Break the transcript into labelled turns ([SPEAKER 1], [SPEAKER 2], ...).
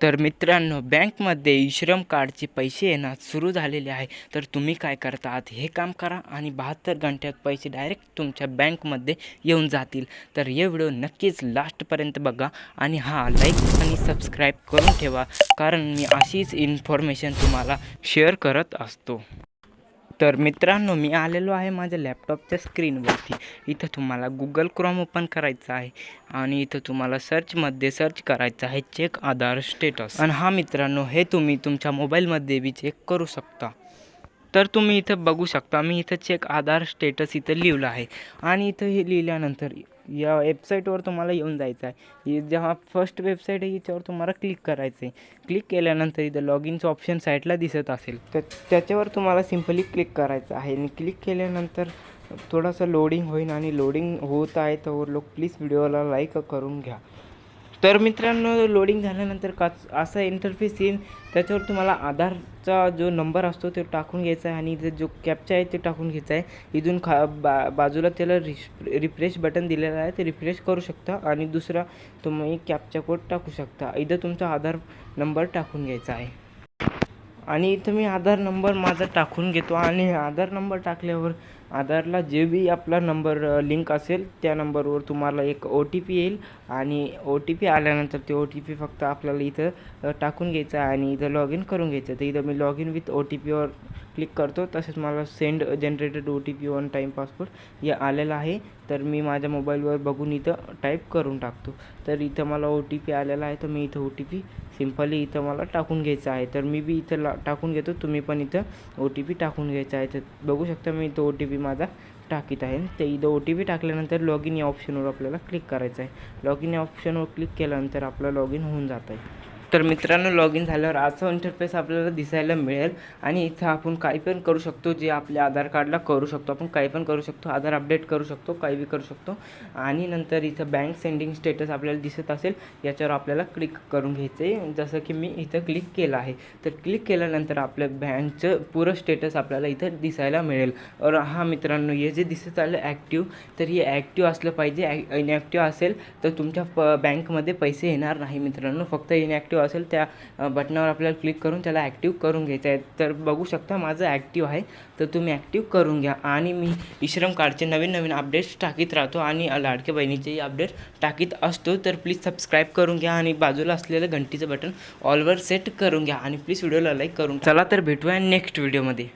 [SPEAKER 1] तर मित्रांनो बँकमध्ये श्रम कार्डचे पैसे येणार सुरू झालेले आहे. तर तुम्ही काय करता? आहात हे काम करा आणि बहात्तर घंट्यात पैसे डायरेक्ट तुमच्या बँकमध्ये येऊन जातील. तर हे व्हिडिओ नक्कीच लास्टपर्यंत बघा आणि हा लाईक आणि सबस्क्राईब करून ठेवा. कारण मी अशीच इन्फॉर्मेशन तुम्हाला शेअर करत असतो. तर मित्रांनो मी आलेलो आहे माझ्या लॅपटॉपच्या स्क्रीनवरती इथं तुम्हाला गुगल क्रोम ओपन करायचं आहे आणि इथं तुम्हाला सर्चमध्ये सर्च करायचं आहे चेक आधार स्टेटस आणि हा मित्रांनो हे तुम्ही तुमच्या मोबाईलमध्ये बी चेक करू शकता. तर तुम्ही इथं बघू शकता मी इथं चेक आधार स्टेटस इथं लिहिलं आहे. आणि इथं हे लिहिल्यानंतर या वेबसाईटवर तुम्हाला येऊन जायचं आहे. ही जेव्हा फर्स्ट वेबसाईट आहे याच्यावर तुम्हाला क्लिक करायचं आहे. क्लिक केल्यानंतर इथं लॉग इनचं ऑप्शन साईटला दिसत असेल तर त्याच्यावर तुम्हाला सिम्पली क्लिक करायचं आहे. आणि क्लिक केल्यानंतर थोडंसं लोडिंग होईल आणि लोडिंग होत आहे तर लोक प्लीज व्हिडिओला लाईक करून घ्या. तर मित्रांनो लोडिंग झाल्यानंतर काच असा इंटरफेस येईल. त्याच्यावर तुम्हाला आधारचा जो नंबर असतो तो टाकून घ्यायचा आहे आणि इथे जो कॅपचा आहे ते टाकून घ्यायचा आहे. इथून खा बा बाजूला त्याला रिश रिफ्रेश बटन दिलेलं आहे ते रिफ्रेश करू शकता. आणि दुसरा तुम्ही कॅपचा कोड टाकू शकता. इथं तुमचा आधार नंबर टाकून घ्यायचा आहे. आणि इथं मी आधार नंबर माझा टाकून घेतो. आणि आधार नंबर टाकल्यावर आधारला जे बी आपला नंबर लिंक असेल त्या नंबरवर तुम्हाला एक ओ टी पी येईल आणि ओ टी पी आल्यानंतर ते ओ टी पी फक्त आपल्याला इथं टाकून घ्यायचं आहे आणि इथं लॉग इन करून घ्यायचं तर इथं मी log in with O T पीवर क्लिक करतो. तसेच मला send generated O T P one time passport या आलेला आहे. तर मी माझ्या मोबाईलवर बघून इथं टाईप करून टाकतो. तर इथं मला ओ टी पी आलेला आहे. तर मी इथं ओ टी पी सिम्पली इथं मला टाकून घ्यायचं आहे. तर मी बी इथं ला टाकून घेतो. तुम्ही पण इथं ओ टी पी टाकून घ्यायचा आहे. तर बघू शकता मी इथं ओ टी पी माझा टाकीत आहे. ते इथं ओ टी पी टाकल्यानंतर लॉग इन या ऑप्शनवर आपल्याला क्लिक करायचं आहे. लॉग इन या ऑप्शनवर क्लिक केल्यानंतर आपलं लॉग इन होऊन जात आहे. तर मित्रांनो लॉग इन झाल्यावर असं इंटरफेस आपल्याला दिसायला मिळेल. आणि इथं आपण काही पण करू शकतो जे आपल्या आधार कार्डला करू शकतो. आपण काही पण करू शकतो आधार अपडेट करू शकतो काही बी करू शकतो. आणि नंतर इथं बँक सेंडिंग स्टेटस आपल्याला दिसत असेल याच्यावर आपल्याला क्लिक करून घ्यायचं आहे. जसं की मी इथं क्लिक केलं आहे. तर क्लिक केल्यानंतर आपल्या बँकचं पुरं स्टेटस आपल्याला इथं दिसायला मिळेल. और हा मित्रांनो हे जे दिसत आलं ॲक्टिव्ह तर हे ॲक्टिव्ह असलं पाहिजे. इनॲक्टिव्ह असेल तर तुमच्या प बँकमध्ये पैसे येणार नाही मित्रांनो. फक्त ॲक्टिव्ह असेल त्या बटनावर आपल्याला क्लिक करून त्याला ॲक्टिव्ह करून घ्यायचं आहे. तर बघू शकता माझं ॲक्टिव्ह आहे. तर तुम्ही ॲक्टिव्ह करून घ्या. आणि मी इश्रम कार्डचे नवीन नवीन अपडेट्स टाकीत राहतो आणि लाडक्या बहिणीचेही अपडेट टाकीत असतो. तर प्लीज सबस्क्राईब करून घ्या आणि बाजूला असलेलं घंटीचं बटन ऑलवर सेट करून घ्या. आणि प्लीज व्हिडिओला लाईक करून चला तर भेटूया नेक्स्ट व्हिडिओमध्ये